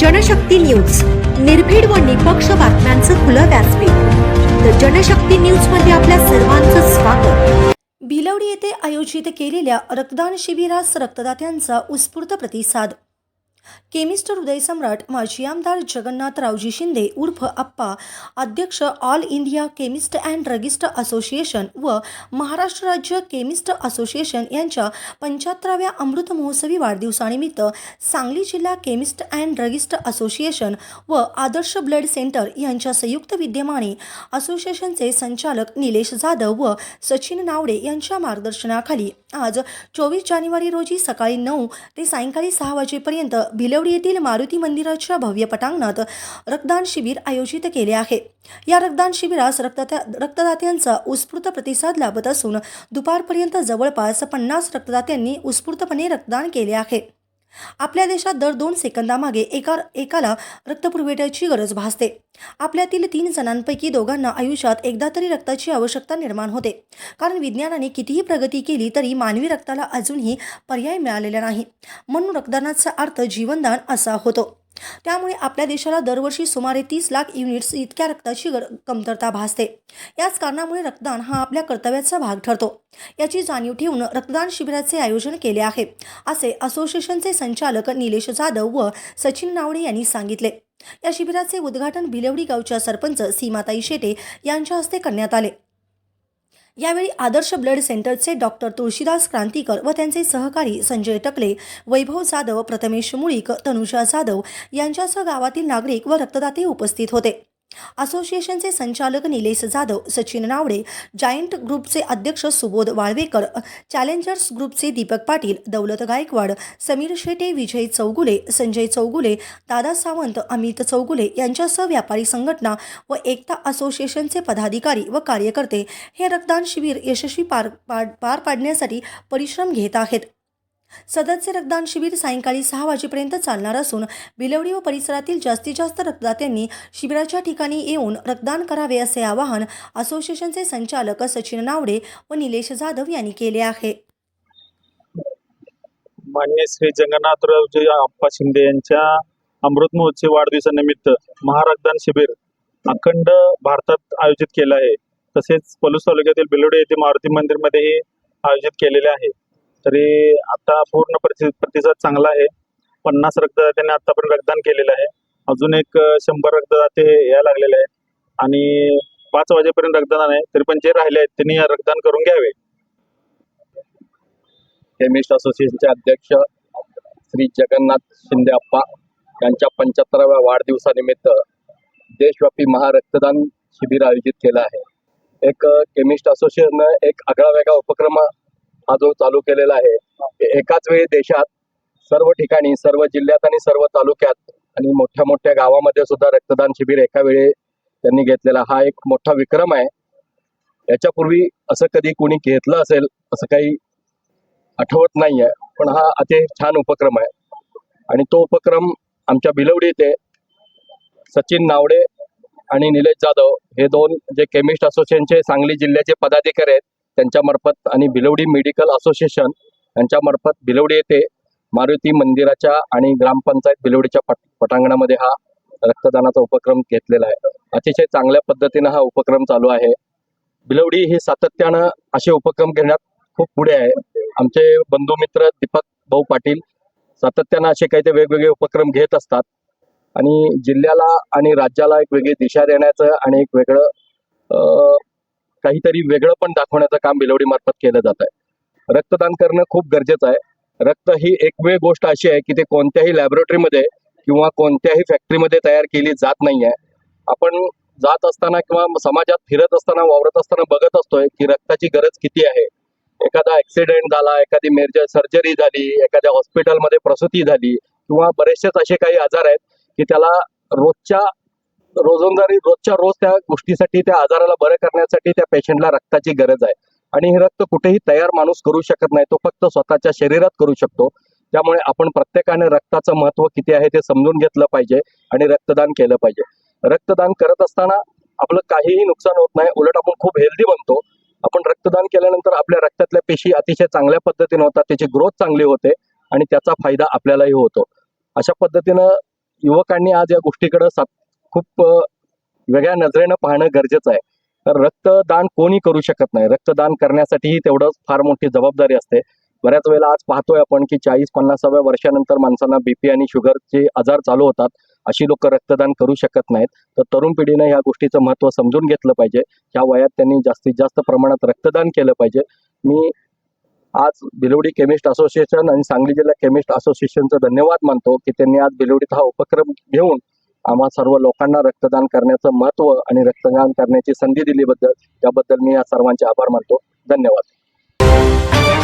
Janshakti news. निर्भीड व निपक्ष बातम्यांचं खुलं व्यासपीठ. तर जनशक्ती न्यूजमध्ये आपल्या सर्वांचं स्वागत. भिलवडी येथे आयोजित केलेल्या रक्तदान शिबिरास रक्तदात्यांचा उत्स्फूर्त प्रतिसाद. केमिस्ट हृदय सम्राट माजी आमदार जगन्नाथरावजी शिंदे उर्फ आप्पा अध्यक्ष All India chemist and druggist association व महाराष्ट्र राज्य केमिस्ट असोसिएशन यांच्या पंच्याहत्तराव्या अमृत महोत्सवी वाढदिवसानिमित्त सांगली जिल्हा केमिस्ट अँड ड्रगिस्ट असोसिएशन व आदर्श ब्लड सेंटर यांच्या संयुक्त विद्यमाने असोसिएशनचे संचालक निलेश जाधव व सचिन नावडे यांच्या मार्गदर्शनाखाली आज चोवीस जानेवारी रोजी सकाळी नऊ ते सायंकाळी सहा वाजेपर्यंत भिलवडी येथील मारुती मंदिराच्या भव्य पटांगणात रक्तदान शिबिर आयोजित केले आहे. या रक्तदान शिबिरास रक्तदा रक्तदात्यांचा उत्स्फूर्त प्रतिसाद लाभत असून दुपारपर्यंत जवळपास पन्नास रक्तदात्यांनी उत्स्फूर्तपणे रक्तदान केले आहे. आपल्या देशात दर दोन सेकंदामागे एका एकाला रक्तपुरवठ्याची गरज भासते. आपल्यातील तीन जणांपैकी दोघांना आयुष्यात एकदा तरी रक्ताची आवश्यकता निर्माण होते. कारण विज्ञानाने कितीही प्रगती केली तरी मानवी रक्ताला अजूनही पर्याय मिळालेला नाही. म्हणून रक्तदानाचा अर्थ जीवनदान असा होतो. त्यामुळे आपल्या देशाला दरवर्षी सुमारे तीस लाख युनिट्स इतक्या रक्ताची कमतरता भासते. याच कारणामुळे रक्तदान हा आपल्या कर्तव्याचा भाग ठरतो. याची जाणीव ठेवून रक्तदान शिबिराचे आयोजन केले आहे असे असोसिएशनचे संचालक निलेश जाधव व सचिन नावडे यांनी सांगितले. या शिबिराचे उद्घाटन भिलवडी गावच्या सरपंच सीमाताई शेटे यांच्या हस्ते करण्यात आले. यावेळी आदर्श ब्लड सेंटरचे डॉक्टर तुळशीदास क्रांतीकर व त्यांचे सहकारी संजय टकले वैभव जाधव प्रथमेश मुळीक तनुषा जाधव यांच्यासह गावातील नागरिक व रक्तदाते उपस्थित होते. असोसिएशनचे संचालक निलेश जाधव सचिन नावडे जायंट ग्रुपचे अध्यक्ष सुबोध वाळवेकर चॅलेंजर्स ग्रुपचे दीपक पाटील दौलत गायकवाड समीर शेटे विजय चौगुले संजय चौगुले दादा सावंत अमित चौगुले यांच्यासह व्यापारी संघटना व एकता असोसिएशनचे पदाधिकारी व कार्यकर्ते हे रक्तदान शिबिर यशस्वी पार पार पार पाडण्यासाठी परिश्रम घेत आहेत. सदस्य रक्तदान शिबिर सायंकाळी सहा वाजेपर्यंत चालणार असून बिलवडी व परिसरातील जास्तीत जास्त रक्तदात्यांनी शिबिराच्या ठिकाणी येऊन रक्तदान करावे असे आवाहन असोसिएशनचे संचालक सचिन नावडे व निलेश जाधव यांनी केले आहे. मान्य श्री जगन्नाथरावजी अप्पा शिंदे यांच्या अमृत महोत्सव वाढदिवसानिमित्त महारक्तदान शिबिर अखंड भारतात आयोजित केलं आहे. तसेच पलूस तालुक्यातील बिलोडे येथे मारुती मंदिरमध्ये आयोजित केलेले आहे. तरी आता पूर्ण प्रति प्रतिसाद चांगला आहे. पन्नास रक्तदात्यांनी आतापर्यंत रक्तदान केलेलं आहे. अजून एक शंभर रक्तदाते यायला लागलेले आहेत. आणि पाच वाजेपर्यंत रक्तदान आहे. तरी पण जे राहिले आहेत त्यांनी रक्तदान करून घ्यावे. केमिस्ट असोसिएशनचे अध्यक्ष श्री जगन्नाथ शिंदे अप्पा यांच्या पंच्याहत्तराव्या वाढदिवसानिमित्त देशव्यापी महारक्तदान शिबिर आयोजित केलं आहे. एक केमिस्ट असोसिएशननं एक आगळा वेगळा उपक्रम हा जो चालू केलेला आहे एकाच वेळी देशात सर्व ठिकाणी सर्व जिल्ह्यात आणि सर्व तालुक्यात आणि मोठ्या मोठ्या गावामध्ये सुद्धा रक्तदान शिबिर एका वेळी त्यांनी घेतलेला हा एक मोठा विक्रम आहे. याच्यापूर्वी असं कधी कोणी घेतलं असेल असं काही आठवत नाहीये पण हा अतिशय छान उपक्रम आहे. आणि तो उपक्रम आमच्या बिलवडी येथे सचिन नावडे आणि निलेश जाधव हे दोन जे केमिस्ट असोसिएशनचे सांगली जिल्ह्याचे पदाधिकारी आहेत त्यांच्यामार्फत आणि बिलवडी मेडिकल असोसिएशन यांच्यामार्फत भिलवडी बिलवडी येथे मारुती मंदिराच्या आणि ग्रामपंचायत बिलवडीच्या पट पटांगणामध्ये हा रक्तदानाचा उपक्रम घेतलेला आहे. अतिशय चांगल्या पद्धतीनं हा उपक्रम चालू आहे. बिलवडी ही सातत्यानं असे उपक्रम घेण्यात खूप पुढे आहे. आमचे बंधू मित्र दीपक भाऊ पाटील सातत्यानं असे काही ते वेगवेगळे उपक्रम घेत असतात. आणि जिल्ह्याला आणि राज्याला एक वेगळी दिशा देण्याचं आणि एक वेगळं काहीतरी वेगळं पण दाखवण्याचं काम बिलवडी मार्फत केलं जात आहे रक्तदान करणं खूप गरजेचं आहे. रक्त ही एकमेव गोष्ट अशी आहे की ते कोणत्याही लॅबोरेटरीमध्ये किंवा कोणत्याही फॅक्टरीमध्ये तयार केली जात नाही आहे आपण जात असताना किंवा समाजात फिरत असताना वावरत असताना बघत असतोय की रक्ताची गरज किती आहे. एखादा ऍक्सिडेंट झाला एखादी मेजर सर्जरी झाली एखाद्या हॉस्पिटलमध्ये प्रसूती झाली किंवा बरेचसेच असे काही आजार आहेत की त्याला रोजच्या रोजंदारी रोजच्या रोज त्या गोष्टीसाठी त्या आजाराला बरं करण्यासाठी त्या पेशंटला रक्ताची गरज आहे. आणि हे रक्त कुठेही तयार माणूस करू शकत नाही. तो फक्त स्वतःच्या शरीरात करू शकतो. त्यामुळे आपण प्रत्येकाने रक्ताचं महत्त्व किती आहे ते समजून घेतलं पाहिजे आणि रक्तदान केलं पाहिजे. रक्तदान करत असताना आपलं काहीही नुकसान होत नाही. उलट आपण खूप हेल्दी बनतो. आपण रक्तदान केल्यानंतर आपल्या रक्तातल्या पेशी अतिशय चांगल्या पद्धतीने होतात. त्याची ग्रोथ चांगली होते आणि त्याचा फायदा आपल्यालाही होतो. अशा पद्धतीनं युवकांनी आज या गोष्टीकडे खूप वेगळ्या नजरेनं पाहणं गरजेचं आहे. तर रक्तदान कोणी करू शकत नाही? रक्तदान करण्यासाठीही तेवढंच फार मोठी जबाबदारी असते. बऱ्याच वेळेला आज पाहतोय आपण की चाळीस पन्नासाव्या वर्षानंतर माणसांना बीपी आणि शुगरचे आजार चालू होतात. अशी लोक रक्तदान करू शकत नाहीत. तर तरुण पिढीनं या गोष्टीचं महत्त्व समजून घेतलं पाहिजे. या वयात त्यांनी जास्तीत जास्त प्रमाणात रक्तदान केलं पाहिजे. मी आज भिलवडी केमिस्ट असोसिएशन आणि सांगली जिल्हा केमिस्ट असोसिएशनचं धन्यवाद मानतो की त्यांनी आज भिलवडीत हा उपक्रम घेऊन आम्हा सर्व लोकांना रक्तदान करण्याचं महत्त्व आणि रक्तदान करण्याची संधी दिलीबद्दल त्याबद्दल मी या सर्वांचे आभार मानतो. धन्यवाद.